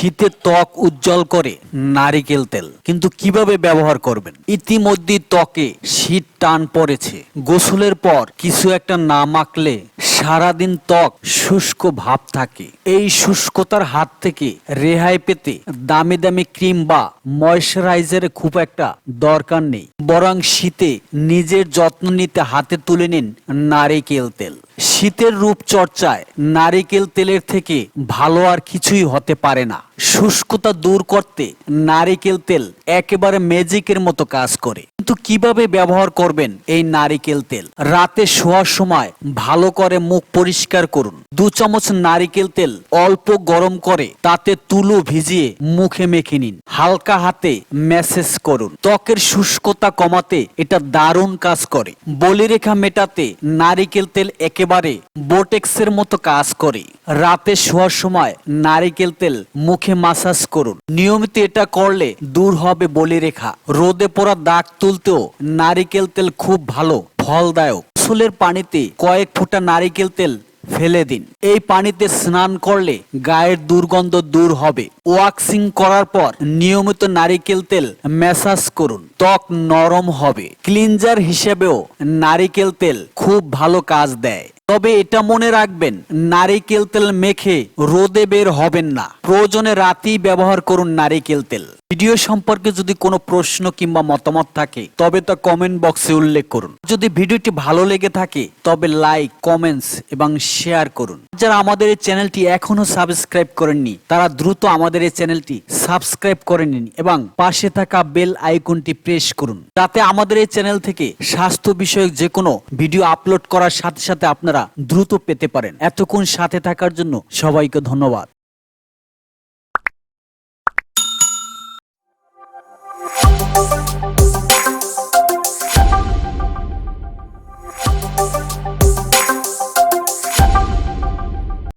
শীতে ত্বক উজ্জ্বল করে নারিকেল তেল। কিন্তু কীভাবে ব্যবহার করবেন? ইতিমধ্যে ত্বকে শীত টান পড়েছে। গোসলের পর কিছু একটা না মাখলে সারাদিন ত্বক শুষ্ক ভাব থাকে। এই শুষ্কতার হাত থেকে রেহাই পেতে দামি দামি ক্রিম বা ময়শ্চারাইজারে খুব একটা দরকার নেই। বরং শীতে নিজের যত্ন নিতে হাতে তুলে নিন নারিকেল তেল। শীতের রূপচর্চায় নারিকেল তেলের থেকে ভালো আর কিছুই হতে পারে না। শুষ্কতা দূর করতে নারিকেল তেল একেবারে ম্যাজিকের মতো কাজ করে। কিন্তু কীভাবে ব্যবহার করবেন এই নারিকেল তেল? রাতে শোয়ার সময় ভালো করে মুখ পরিষ্কার করুন। দু চামচ নারিকেল তেল অল্প গরম করে তাতে তুলো ভিজিয়ে মুখে মেখে নিন। হালকা হাতে ম্যাসেজ করুন। ত্বকের শুষ্কতা কমাতে এটা দারুণ কাজ করে। বলিরেখা মেটাতে নারিকেল তেল একেবারে বোটেক্সের মতো কাজ করে। রাতে শোয়ার সময় নারিকেল তেল মুখে মাসাজ করুন। নিয়মিত এটা করলে দূর হবে বলি রেখা রোদে পড়া দাগ তুলতেও নারিকেল তেল খুব ভালো, ফলদায়ক। গোসলের পানিতে কয়েক ফোঁটা নারিকেল তেল ফেলে দিন। এই পানিতে স্নান করলে গায়ের দুর্গন্ধ দূর হবে। ওয়াক্সিং করার পর নিয়মিত নারিকেল তেল ম্যাসাজ করুন। ত্বক নরম হবে। ক্লিনজার হিসেবেও নারিকেল তেল খুব ভালো কাজ দেয়। তবে এটা মনে রাখবেন নারিকেল তেল মেখে রোদে বের হবেন না। প্রয়োজনে রাতেই ব্যবহার করুন নারিকেল তেল ভিডিও সম্পর্কে যদি কোনো প্রশ্ন কিংবা মতামত থাকে, তবে তা কমেন্ট বক্সে উল্লেখ করুন। যদি ভিডিওটি ভালো লেগে থাকে, তবে লাইক কমেন্টস এবং শেয়ার করুন। যারা আমাদের এই চ্যানেলটি এখনও সাবস্ক্রাইব করেননি, তারা দ্রুত আমাদের এই চ্যানেলটি সাবস্ক্রাইব করে নিন এবং পাশে থাকা বেল আইকনটি প্রেস করুন। যাতে আমাদের এই চ্যানেল থেকে স্বাস্থ্য বিষয়ক যে কোনো ভিডিও আপলোড করার সাথে সাথে আপনারা দ্রুত পেতে পারেন। এতক্ষণ সাথে থাকার জন্য সবাইকে ধন্যবাদ।